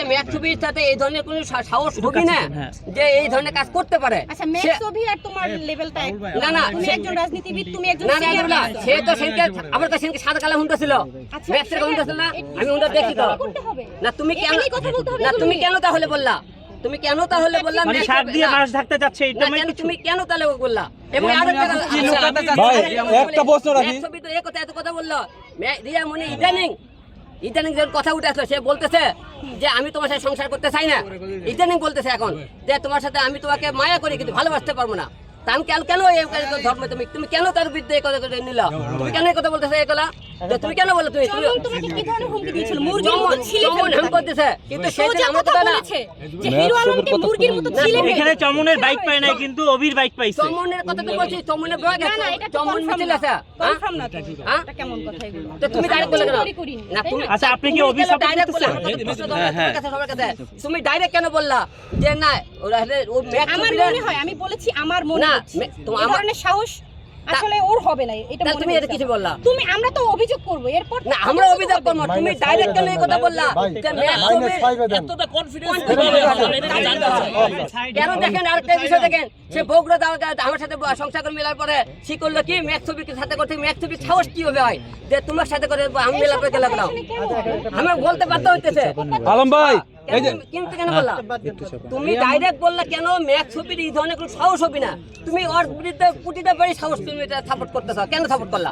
যে সাথে এই ধরনের কোনো সাহস হবে না? হ্যাঁ। যে এই ধরনের কাজ করতে পারে। আচ্ছা আর তোমার লেভেলটা না, না, তুমি একজন রাজনীতিবিদ তুমি একজন না না না, সে তো সেদিনকে আমার কাছে সেদিনকে সাদা কালো হুন্ডা ছিল। আচ্ছা, হুন্ডা ছিল না? আমি হুন্ডা দেখি তো। না তুমি কেন এখানেই কথা বলতে হবে না তুমি কেন তাহলে বললা? তুমি কেন তাহলে বললা? মানে শাক দিয়ে মাছ ঢাকতে যাচ্ছে এটা মানে তুমি কেন তাহলে বললা? এবং কথা- আচ্ছা, একটা প্রশ্ন রাখি। কথা এত কথা বলল। রিয়া মনে ইদানিং ইদানিং যখন কথা উঠে আসলো সে বলতেছে যে আমি তোমার সাথে সংসার করতে চাই না। ইদানিং বলতেছে এখন যে তোমার সাথে আমি তোমাকে মায়া করি কিন্তু ভালোবাসতে পারব না। কেন কেন এই ধর্ম তুমি তুমি কেন তার বিরুদ্ধে এই কথা নিল? তুমি কেন এই কথা বলতেছে এই কথা তুমি কেন বলো তুমি তুমি তোমাকে কি ধরনের হুমকি দিয়েছিল? মুরগির মতো ছিলে চমন হাম করতেছে কিন্তু সেদিন সোজা আমার কথা কথা বলেছে যে হিরো আলমকে মুরগির মতো ছিলে এখানে চমনের বাইক পায় নাই কিন্তু অভির বাইক পাইছে। চমনের কথা তো বলছি চমনের না না চমন মিছিল আছে হ্যাঁ? কনফার্ম না তো। হ্যাঁ? এটা কেমন কথা এগুলো? তো তুমি ডাইরেক্ট বলে কেন? না তুমি আচ্ছা, আপনি কি সবার কাছে। তুমি ডাইরেক্ট কেন বললা যে না ওরা হলে ও ম্যাচ আমার মনে হয় আমি বলেছি আমার মনে না, হচ্ছে। মে- তো এই আমার- ধরনের সাহস আসলে ওর হবে না এটা তুমি এটা কিছু বললা? তুমি আমরা তো অভিযোগ করব এরপর না আমরা অভিযোগ করব তুমি ডাইরেক্ট কেন এই কথা বললা। যে কেন? দেখেন আরেকটা বিষয় দেখেন সে বগুড়া আমার সাথে সংসার করে মেলার পরে সে করল কি সাথে করতে সাহস কি হবে হয়? যে তোমার সাথে করে আমি মেলার পরে গেলাম আমি বলতে বাধ্য হইতেছে। আলম ভাই কিন্তু কেন বললা তুমি ডাইরেক্ট বললা কেন ম্যাচ ছবির এই ধরনের কোনো সাহস হবে না? তুমি ওর বিরুদ্ধে কুটিটা বাড়ি সাহস তুমি এটা সাপোর্ট করতেছ। কেন সাপোর্ট করলা?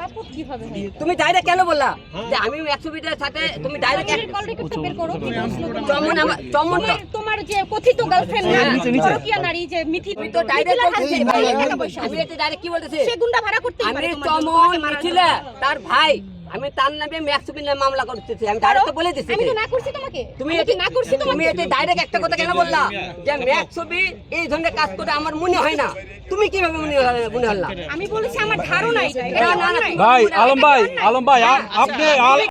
তুমি ডাইরেক্ট কেন বললা? যে আমি ম্যাচ ছবিটার সাথে তুমি ডাইরেক্ট তোমার? চমন আমার চমন তোমার- তোমার যে কথিত গার্লফ্রেন্ড না পরকীয়া নারী যে মিথি তুমি তো ডাইরেক্ট বলতেছি। আমি এটা ডাইরেক্ট কি বলতেছি? সে গুন্ডা ভাড়া করতে আমি চমন। তার ভাই। আমি তার নামে মামলা করতেছি আমি ডাইরেক্ট বলে দিছি আমি তো না করছি তোমাকে। তুমি না করছি তুমি তোমাকে এতে ডাইরেক্ট একটা কথা কেন বললা? যে ম্যাক্স ছবি এই ধরনের কাজ করে আমার মনে হয় না। তুমি কীভাবে মনে হল- মনে হল? আমি বলেছি আমার ধারণা এটা না, না, না, ভাই আলম ভাই আলম ভাই আপনি